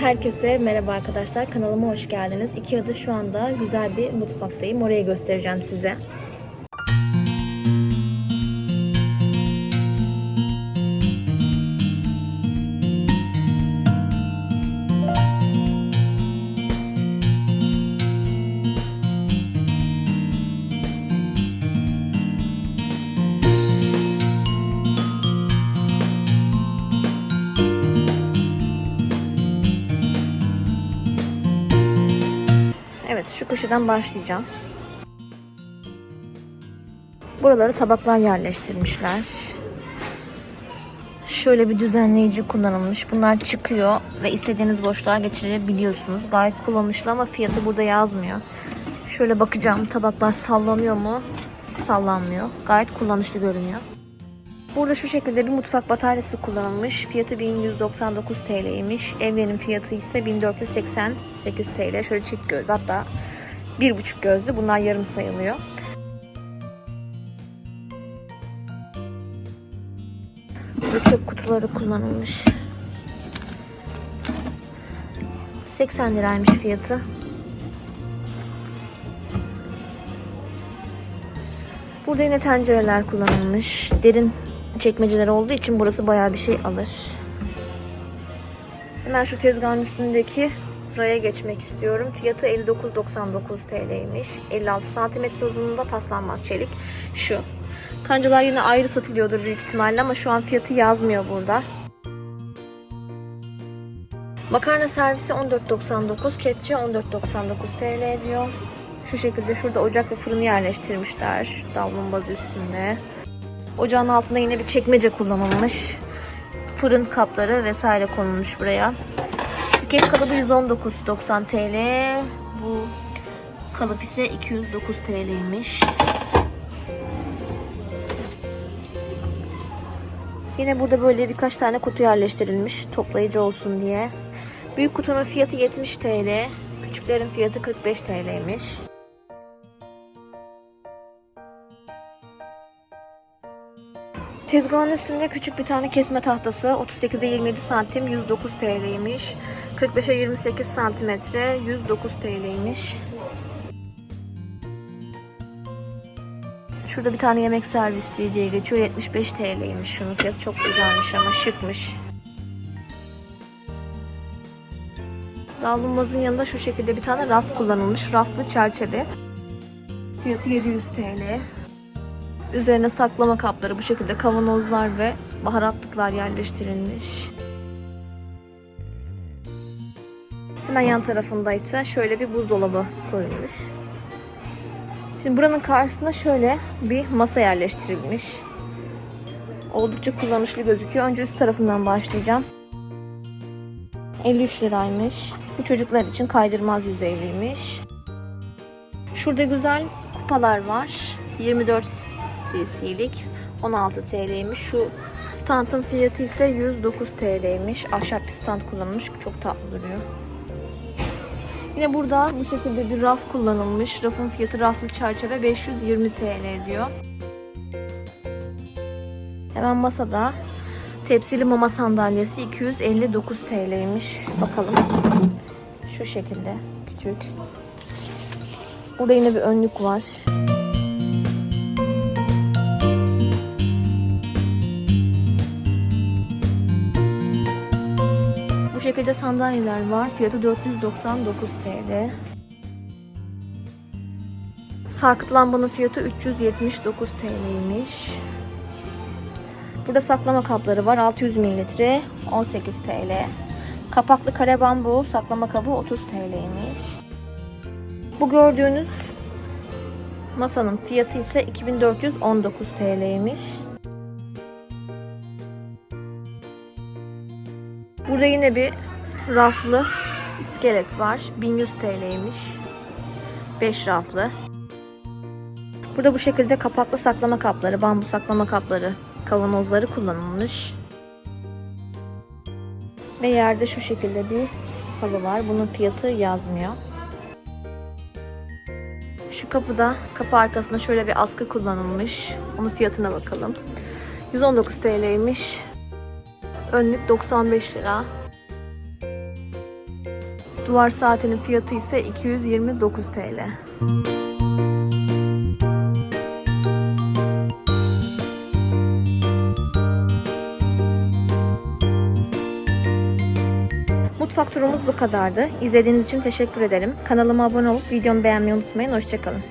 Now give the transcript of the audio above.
Herkese merhaba arkadaşlar. Kanalıma hoş geldiniz. Ikea'da şu anda güzel bir mutfaktayım. Orayı göstereceğim size. Evet şu köşeden başlayacağım. Buraları tabaklar yerleştirmişler. Şöyle bir düzenleyici kullanılmış. Bunlar çıkıyor ve istediğiniz boşluğa geçirebiliyorsunuz. Gayet kullanışlı ama fiyatı burada yazmıyor. Şöyle bakacağım tabaklar sallanıyor mu? Sallanmıyor. Gayet kullanışlı görünüyor. Burada şu şekilde bir mutfak bataryası kullanılmış. Fiyatı 1199 TL'ymiş. Evrenin fiyatı ise 1488 TL. Şöyle çift göz hatta bir buçuk gözlü. Bunlar yarım sayılıyor. Burada çöp kutuları kullanılmış. 80 liraymış fiyatı. Burada yine tencereler kullanılmış. Derin çekmeceler olduğu için burası bayağı bir şey alır. Hemen şu tezgahın üstündeki raya geçmek istiyorum. Fiyatı 59.99 TL'ymiş. 56 santimetre uzunluğunda paslanmaz çelik. Şu. Kancalar yine ayrı satılıyordur büyük ihtimalle ama şu an fiyatı yazmıyor burada. Makarna servisi 14.99, kepçe 14.99 TL diyor. Şu şekilde şurada ocak ve fırını yerleştirmişler. Davlumbaz üstünde. Ocağın altında yine bir çekmece kullanılmış. Fırın kapları vesaire konulmuş buraya. Şu kek kalıbı 119.90 TL. Bu kalıp ise 209 TL'ymiş. Yine burada böyle birkaç tane kutu yerleştirilmiş toplayıcı olsun diye. Büyük kutunun fiyatı 70 TL. Küçüklerin fiyatı 45 TL'ymiş. Tezgahın üstünde küçük bir tane kesme tahtası 38'e 27 santim 109 TL'ymiş. 45'e 28 santimetre 109 TL'ymiş. Şurada bir tane yemek servisliği diye geçiyor 75 TL'ymiş. Şunun fiyatı çok güzelmiş ama şıkmış. Davlumbazın yanında şu şekilde bir tane raf kullanılmış. Raflı çerçeve. Fiyatı 700 TL. Üzerine saklama kapları bu şekilde kavanozlar ve baharatlıklar yerleştirilmiş. Hemen yan tarafında ise şöyle bir buzdolabı koyulmuş. Şimdi buranın karşısında şöyle bir masa yerleştirilmiş. Oldukça kullanışlı gözüküyor. Önce üst tarafından başlayacağım. 53 liraymış. Bu çocuklar için kaydırmaz yüzeyliymiş. Şurada güzel kupalar var. 24 cc'lik 16 TL'ymiş. Şu standın fiyatı ise 109 TL'ymiş. Ahşap bir stand kullanılmış. Çok tatlı duruyor. Yine burada bu şekilde bir raf kullanılmış. Rafın fiyatı raflı çerçeve 520 TL diyor. Hemen masada tepsili mama sandalyesi 259 TL'ymiş. Bakalım. Şu şekilde küçük. Burada yine bir önlük var. Şekilde sandalyeler var. Fiyatı 499 TL. Sarkıt lambanın fiyatı 379 TL'ymiş. Burada saklama kapları var. 600 mililitre 18 TL. Kapaklı kare bambu saklama kabı 30 TL'ymiş. Bu gördüğünüz masanın fiyatı ise 2419 TL'ymiş. Burada yine bir raflı iskelet var. 1100 TL'ymiş. 5 raflı. Burada bu şekilde kapaklı saklama kapları, bambu saklama kapları, kavanozları kullanılmış. Ve yerde şu şekilde bir halı var. Bunun fiyatı yazmıyor. Şu kapıda, kapı arkasında şöyle bir askı kullanılmış. Onun fiyatına bakalım. 119 TL'ymiş. Önlük 95 lira. Duvar saatinin fiyatı ise 229 TL. Mutfak turumuz bu kadardı. İzlediğiniz için teşekkür ederim. Kanalıma abone olup videomu beğenmeyi unutmayın. Hoşçakalın.